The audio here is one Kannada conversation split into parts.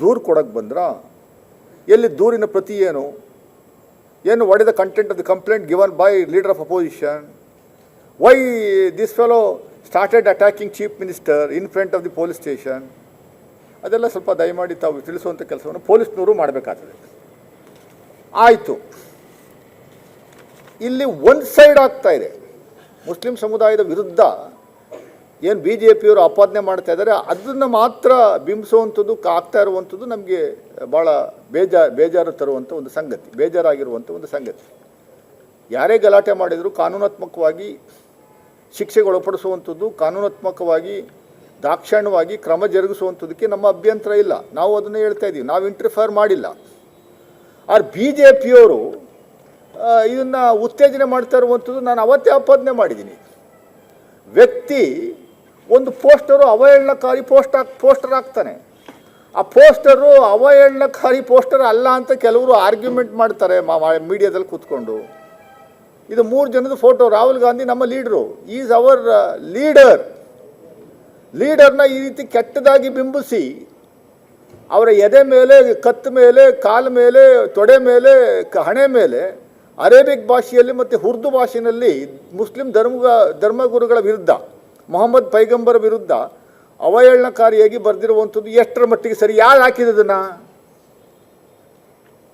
ದೂರು ಕೊಡಕ್ಕೆ ಬಂದ್ರಾ? ಎಲ್ಲಿ ದೂರಿನ ಪ್ರತಿ ಏನು? ಏನು what is the content of the complaint given by leader of opposition why this fellow started attacking chief minister in front of the police station ಅದೆಲ್ಲ ಸ್ವಲ್ಪ ದಯಮಾಡಿ ತಾವು ತಿಳಿಸುವಂಥ ಕೆಲಸವನ್ನು ಪೊಲೀಸ್ನವರು ಮಾಡಬೇಕಾಗ್ತದೆ. ಆಯಿತು. ಇಲ್ಲಿ ಒಂದು ಸೈಡ್ ಆಗ್ತಾ ಇದೆ. ಮುಸ್ಲಿಂ ಸಮುದಾಯದ ವಿರುದ್ಧ ಏನು ಬಿ ಜೆ ಪಿಯವರು ಆಪಾದನೆ ಮಾಡ್ತಾ ಇದ್ದಾರೆ ಅದನ್ನು ಮಾತ್ರ ಬಿಂಬಿಸುವಂಥದ್ದು ಆಗ್ತಾ ಇರುವಂಥದ್ದು ನಮಗೆ ಭಾಳ ಬೇಜಾ, ಬೇಜಾರು ತರುವಂಥ ಒಂದು ಸಂಗತಿ, ಬೇಜಾರಾಗಿರುವಂಥ ಒಂದು ಸಂಗತಿ. ಯಾರೇ ಗಲಾಟೆ ಮಾಡಿದರೂ ಕಾನೂನಾತ್ಮಕವಾಗಿ ಶಿಕ್ಷೆಗೆ ಒಳಪಡಿಸುವಂಥದ್ದು, ಕಾನೂನಾತ್ಮಕವಾಗಿ ದಾಕ್ಷಣ್ಯವಾಗಿ ಕ್ರಮ ಜರುಗಿಸುವಂಥದ್ದಕ್ಕೆ ನಮ್ಮ ಅಭ್ಯಂತರ ಇಲ್ಲ. ನಾವು ಅದನ್ನು ಹೇಳ್ತಾ ಇದ್ದೀವಿ ನಾವು ಇಂಟರ್ಫೇರ್ ಮಾಡಿಲ್ಲ. ಆದ್ರೆ ಬಿ ಜೆ ಪಿಯವರು ಇದನ್ನು ಉತ್ತೇಜನೆ ಮಾಡ್ತಾ ಇರುವಂಥದ್ದು ನಾನು ಅವತ್ತೇ ಆಪಾದನೆ ಮಾಡಿದ್ದೀನಿ. ವ್ಯಕ್ತಿ ಒಂದು ಪೋಸ್ಟರು ಅವಹೇಳನಕಾರಿ ಪೋಸ್ಟ್ ಹಾಕ್, ಪೋಸ್ಟರ್ ಹಾಕ್ತಾನೆ. ಆ ಪೋಸ್ಟರು ಅವಹೇಳನಕಾರಿ ಪೋಸ್ಟರ್ ಅಲ್ಲ ಅಂತ ಕೆಲವರು ಆರ್ಗ್ಯುಮೆಂಟ್ ಮಾಡ್ತಾರೆ ಮೀಡಿಯಾದಲ್ಲಿ ಕೂತ್ಕೊಂಡು. ಇದು ಮೂರು ಜನದ ಫೋಟೋ, ರಾಹುಲ್ ಗಾಂಧಿ ನಮ್ಮ ಲೀಡ್ರು. ಈಸ್ ಅವರ್ ಲೀಡರ್ ಲೀಡರ್ನ ಈ ರೀತಿ ಕೆಟ್ಟದಾಗಿ ಬಿಂಬಿಸಿ, ಅವರ ಎದೆ ಮೇಲೆ, ಕತ್ತು ಮೇಲೆ, ಕಾಲ ಮೇಲೆ, ತೊಡೆ ಮೇಲೆ ಹಣೆ ಮೇಲೆ, ಅರೇಬಿಕ್ ಭಾಷೆಯಲ್ಲಿ ಮತ್ತು ಉರ್ದು ಭಾಷೆಯಲ್ಲಿ ಮುಸ್ಲಿಂ ಧರ್ಮ ಧರ್ಮಗುರುಗಳ ವಿರುದ್ಧ ಮೊಹಮ್ಮದ್ ಪೈಗಂಬರ್ ವಿರುದ್ಧ ಅವಹೇಳನಕಾರಿಯಾಗಿ ಬರೆದಿರುವಂಥದ್ದು ಎಷ್ಟರ ಮಟ್ಟಿಗೆ ಸರಿ? ಯಾರು ಹಾಕಿದ್ದನ್ನು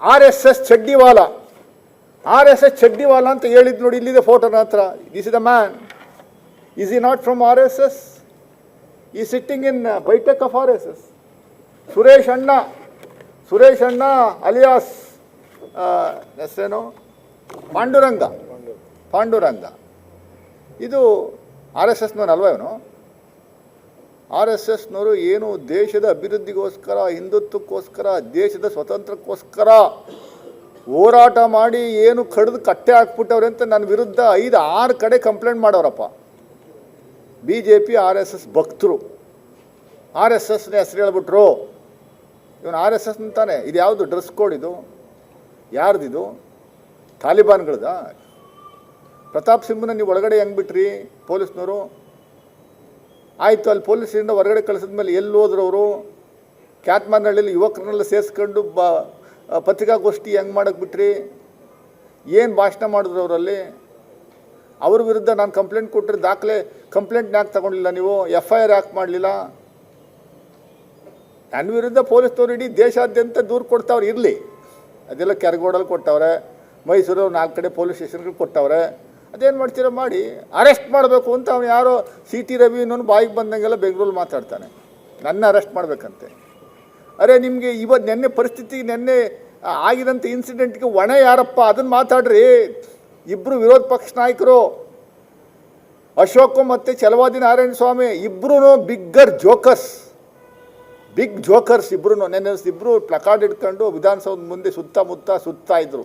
ಆರ್ ಎಸ್ ಎಸ್ ಚಡ್ಡಿವಾಲ. ಆರ್ ಎಸ್ ಎಸ್ ಚಡ್ಡಿವಾಲ ಅಂತ ಹೇಳಿದ್ ನೋಡಿ ಇಲ್ಲಿದೆ ಫೋಟೋನ ಹತ್ರ. This is the man is he not from R S S? He sitting in baithak of R S S. Suresh ಅಣ್ಣ. ಸುರೇಶ್ ಅಣ್ಣ ಅಲಿಯಾಸ್ ಏನು ಪಾಂಡುರಂಗ. ಪಾಂಡುರಂಗ. ಇದು ಆರ್ ಎಸ್ ಎಸ್ನವನು ಇವನು? ಆರ್ ಎಸ್ ಎಸ್ನವರು ಏನು ದೇಶದ ಅಭಿವೃದ್ಧಿಗೋಸ್ಕರ, ಹಿಂದುತ್ವಕ್ಕೋಸ್ಕರ, ದೇಶದ ಸ್ವತಂತ್ರಕ್ಕೋಸ್ಕರ ಹೋರಾಟ ಮಾಡಿ ಏನು ಕಡ್ದು ಕಟ್ಟೆ ಹಾಕ್ಬಿಟ್ಟವ್ರೆ ಅಂತ ನನ್ನ ವಿರುದ್ಧ ಐದು, ಆರು ಕಡೆ complaint ಮಾಡೋರಪ್ಪ. B J P R S S ಭಕ್ತರು. ಆರ್ ಎಸ್ ಎಸ್ನ ಹೆಸರು ಹೇಳ್ಬಿಟ್ರು. ಇವನು ಆರ್ ಎಸ್ ಎಸ್ ಅಂತಾನೆ ಇದು ಯಾವುದು ಡ್ರೆಸ್ ಕೋಡ್ ಇದು? ಯಾರ್ದಿದು? ತಾಲಿಬಾನ್ಗಳದ? ಪ್ರತಾಪ್ ಸಿಂಹನ ನೀವು ಒಳಗಡೆ ಹೆಂಗೆ ಬಿಟ್ರಿ ಪೊಲೀಸ್ನವರು? ಆಯಿತು, ಅಲ್ಲಿ ಪೊಲೀಸರಿಂದ ಹೊರಗಡೆ ಕಳಿಸಿದ ಮೇಲೆ ಎಲ್ಲಿ ಹೋದ್ರು ಅವರು? ಕ್ಯಾತ್ಮಾರ್ನಹಳ್ಳಿಲಿ ಯುವಕರನ್ನೆಲ್ಲ ಸೇರಿಸ್ಕೊಂಡು ಬ ಪತ್ರಿಕಾಗೋಷ್ಠಿ ಹೆಂಗೆ ಮಾಡಕ್ಕೆ ಬಿಟ್ರಿ? ಏನು ಭಾಷಣ ಮಾಡಿದ್ರು ಅವರಲ್ಲಿ? ಅವ್ರ ವಿರುದ್ಧ ನಾನು ಕಂಪ್ಲೇಂಟ್ ಕೊಟ್ಟರೆ ದಾಖಲೆ ಕಂಪ್ಲೇಂಟ್ ಯಾಕೆ ತಗೊಂಡಿಲ್ಲ ನೀವು? ಎಫ್ ಐ ಆರ್ ಯಾಕೆ ಮಾಡಲಿಲ್ಲ? ನನ್ನ ವಿರುದ್ಧ ಪೊಲೀಸ್ನವ್ರು ಇಡೀ ದೇಶಾದ್ಯಂತ ದೂರು ಕೊಡ್ತಾವ್ರು ಇರಲಿ. ಅದೆಲ್ಲ ಕೆರಗೋಡಲ್ಲಿ ಕೊಟ್ಟವ್ರೆ. ಮೈಸೂರು ನಾಲ್ಕು ಕಡೆ ಪೊಲೀಸ್ ಸ್ಟೇಷನ್ಗಳು ಕೊಟ್ಟವ್ರೆ. ಅದೇನು ಮಾಡ್ತೀರಾ ಮಾಡಿ ಅರೆಸ್ಟ್ ಮಾಡಬೇಕು ಅಂತ ಅವ್ನು ಯಾರೋ ಸಿ ಟಿ ರವಿ ಇನ್ನೊಂದು ಬಾಯಿಗೆ ಬಂದಂಗೆಲ್ಲ ಬೆಂಗಳೂರು ಮಾತಾಡ್ತಾನೆ. ನನ್ನ ಅರೆಸ್ಟ್ ಮಾಡಬೇಕಂತೆ. ಅರೆ, ನಿಮಗೆ ಇವತ್ತು ನೆನ್ನೆ ಪರಿಸ್ಥಿತಿ ನೆನ್ನೆ ಆಗಿದಂಥ ಇನ್ಸಿಡೆಂಟ್ಗೆ ಒಣ ಯಾರಪ್ಪ? ಅದನ್ನು ಮಾತಾಡ್ರಿ. ಇಬ್ಬರು ವಿರೋಧ ಪಕ್ಷ ನಾಯಕರು. ಅಶೋಕ್ ಮತ್ತು ಚಲವಾದಿ ನಾರಾಯಣ ಸ್ವಾಮಿ ಇಬ್ಬರೂ ಬಿಗ್ಗರ್ ಜೋಕರ್ಸ್ ಬಿಗ್ ಜೋಕರ್ಸ್ ಇಬ್ರು ನೆನ್ನೆ ಇಬ್ಬರು ಪ್ಲಕಾರ್ಡ್ ಇಟ್ಕೊಂಡು ವಿಧಾನಸೌಧ ಮುಂದೆ ಸುತ್ತಮುತ್ತ ಸುತ್ತಾ ಇದ್ರು.